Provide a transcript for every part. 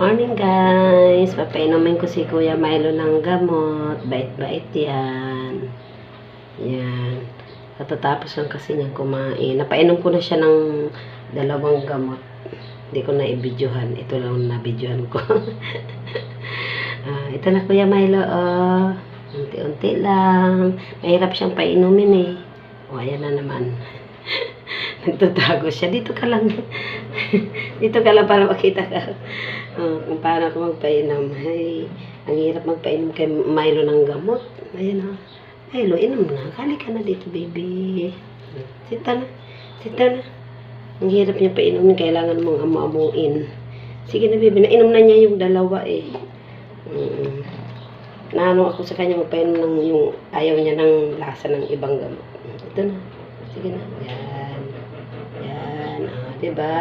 Morning guys! Papainumin ko si Kuya Milo ng gamot. Bait-bait yan. Yan. Katatapos lang kasi niyang kumain. Napainom ko na siya ng dalawang gamot. Hindi ko na i-videohan. Ito lang na videohan ko. Ah, ito na Kuya Milo. Oh. Unti-unti lang. Mahirap siyang painumin eh. O, ayan na naman. Nagtatago siya. Dito ka lang. Dito ka lang para makita ka. Oh, kung paano ako magpainom. Ay, ang hirap magpainom kay Milo ng gamot. Ayan o. Milo, inom na. Kali ka na dito, baby. Sita na. Sita na. Ang hirap niya painumin. Kailangan mong amu-amuin. Sige na, baby. Nainom na niya yung dalawa eh. Mm. Naano ako sa kanya magpainom ng yung ayaw niya ng lasa ng ibang gamot. Ito na. Sige na. Yan. Yan. Ah, diba?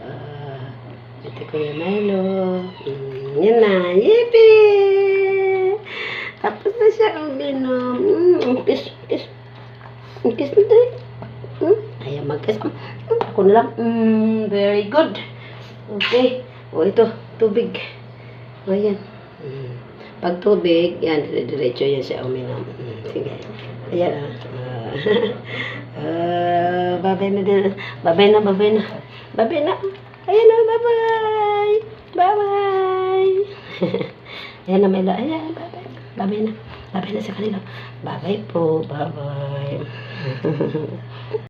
Ah, ito ko yung Milo. Mm, yan na. Yippee! Tapos na siya ang binom. Mm, kiss, kiss. Kiss na tayo. Mm, ayaw mag-kiss. Mm, ako na lang. Mm, very good. Okay. O, ito. Tubig. O, yan. Mm. Pag tubig, yan, dire-diretso yan siya uminom. Mm, sige. Ayan ah. Ah, babay na din. Babay na, babay na. Babay na. Ayan na, bye-bye. Bye-bye. Ayan na, Mela. Ayan, bye-bye. Babay na. Babay na sa kanila. Bye-bye po. Bye-bye.